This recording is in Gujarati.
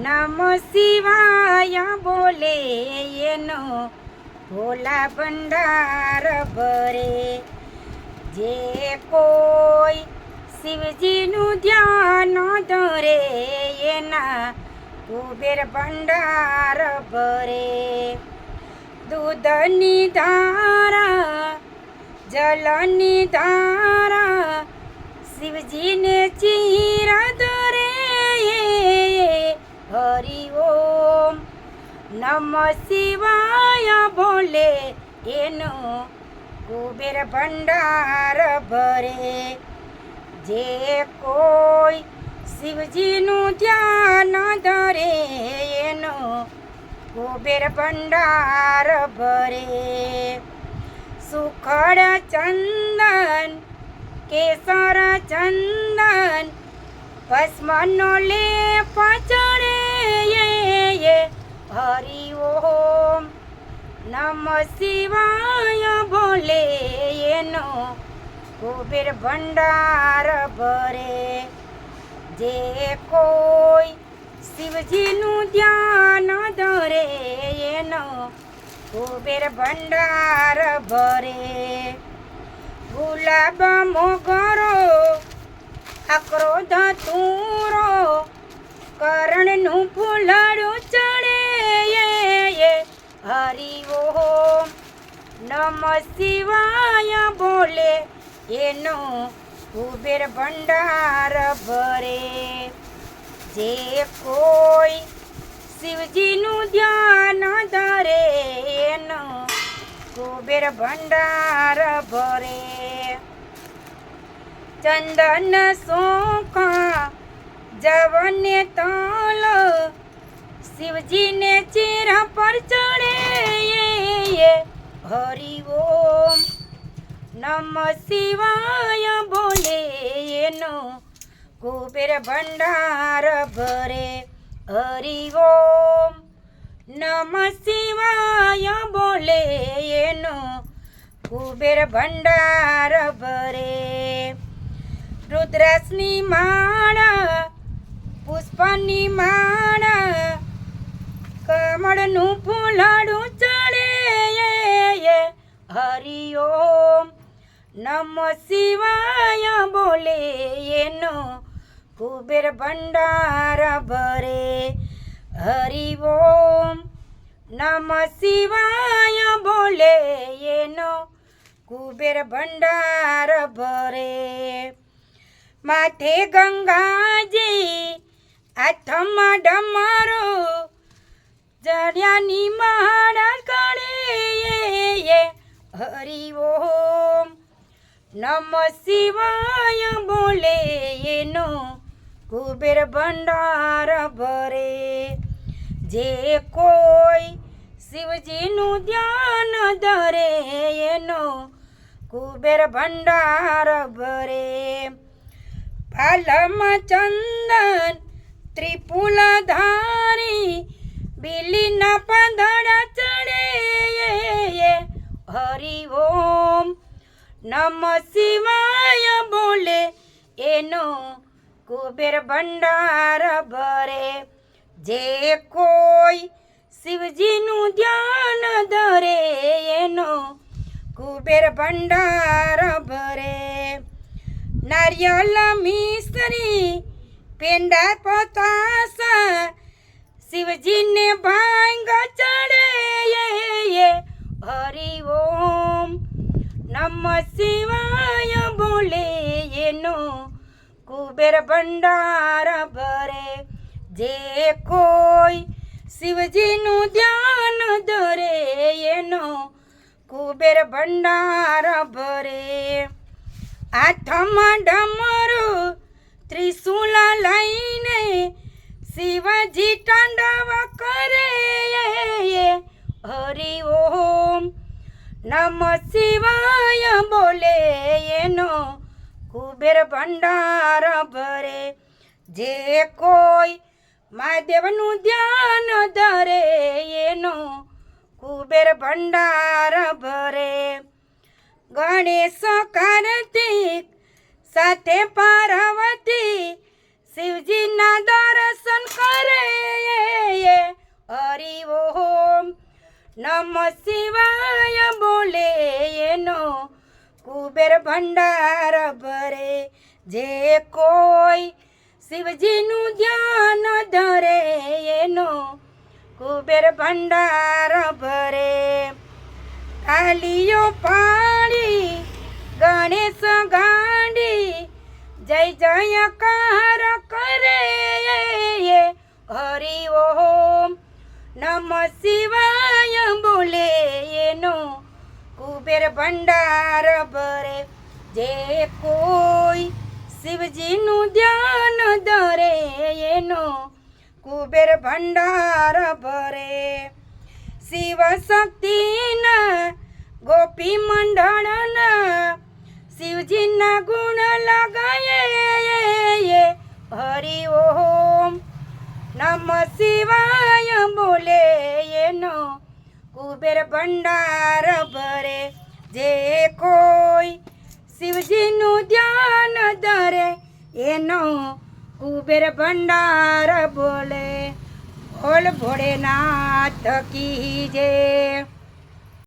નમ શિવાય બોલે એનો ભોલા ભંડાર ભરે જે કોઈ શિવજીનું ધ્યાન ધરે એના કુબેર ભંડાર ભરે દૂધની ધારા, જલની ધારા, શિવજીને ચીર હરિ ઓમ નમ શિવાય ભોલે એનો કુબેર ભંડાર ભરે જે કોઈ શિવજીનું ધ્યાન ધરે એનો કુબેર ભંડાર ભરે સુખડ ચંદન કેસર ચંદન ભસ્મનો લે ચડે હરિ ઓમ નમ શિવાય ભોલે એનો કુબેર ભંડાર ભરે જે કોઈ શિવજીનું ધ્યાન ધરે એનો કુબેર ભંડાર ભરે ગુલાબ મોગરો અક્રોધ તુરો કરણનું ફૂલડું ઓમ નમ શિવાય બોલે, એનો કુબેર ભંડાર ભરે. જે કોઈ શિવજીનું ધ્યાન ધરે, એનો કુબેર ભંડાર ભરે. ચંદન સોખા, જવને તલ, શિવજીને ચેરા પર ચડે હરિ ઓમ. નમ શિવાય બોલે એનો. કુબેર ભંડાર ભરે. હરિ ઓમ. નમ શિવાય બોલે એનો. કુબેર ભંડાર ભરે. રુદ્રાસની માળા, પુષ્પની માળા, કમળનું ફૂલાડું ચડે નમ શિવાય બોલે એનો કુબેર ભંડાર ભરે. હરિ ઓમ નમ શિવાય બોલે એનો કુબેર ભંડાર ભરે. માથે ગંગાજી હાથમાં ડમારો જડિયાની માળા કરે હરિ ઓમ નમ શિવાય બોલે એનો કુબેર ભંડાર ભરે. જે કોઈ શિવજીનું ધ્યાન ધરે એનો કુબેર ભંડાર ભરે. પાલમાં ચંદન ત્રિપુલ ધારી બિલીના પાંદડા નમ શિવાય બોલે, એનો કુબેર ભંડાર ભરે. જે કોઈ શિવજીનું ધ્યાન ધરે, એનો કુબેર ભંડાર ભરે. નારિયલ મિસ્ત્રી પેંડા પતાસા, શિવજીને ભાંગ ચડે. હરિ ઓમ નમ શિવાય બોલે એનો. કુબેર ભંડાર ભરે. જે કોઈ શિવજીનું ધ્યાન ધરે એનો. કુબેર ભંડાર ભરે. હાથમાં ડમરું ત્રિશુલ લઈને શિવજી તાંડવ કરે. નમ શિવાય બોલે એનો કુબેર ભંડાર ભરે. જે કોઈ મહાદેવનું ધ્યાન ધરે એનો કુબેર ભંડાર ભરે. ગણેશ કાર્તિક સાથે પાર્વતી શિવજીના દર્શન કરે હરિ ઓમ. નમ શિવા ભંડાર ભરે. જે કોઈ શિવજીનું ધ્યાન ધરે, એનો કુબેર ભંડાર ભરે. કાલીઓ પાણી ગણેશ ગાંડી, જય જયકાર કરે. હરિ ઓમ નમ શિવાય, બોલે કુબેર ભંડાર ભરે. જે કોઈ શિવજીનું ધ્યાન ધરે એનો કુબેર ભંડાર ભરે. શિવ શક્તિના ગોપી મંડળના શિવજીના ગુણ લગાયે કુબેર ભંડાર ભરે. જે કોઈ શિવજીનું ધ્યાન ધરે, એનો કુબેર ભંડાર બોલે. બોલ ભોળેનાથ કી જય.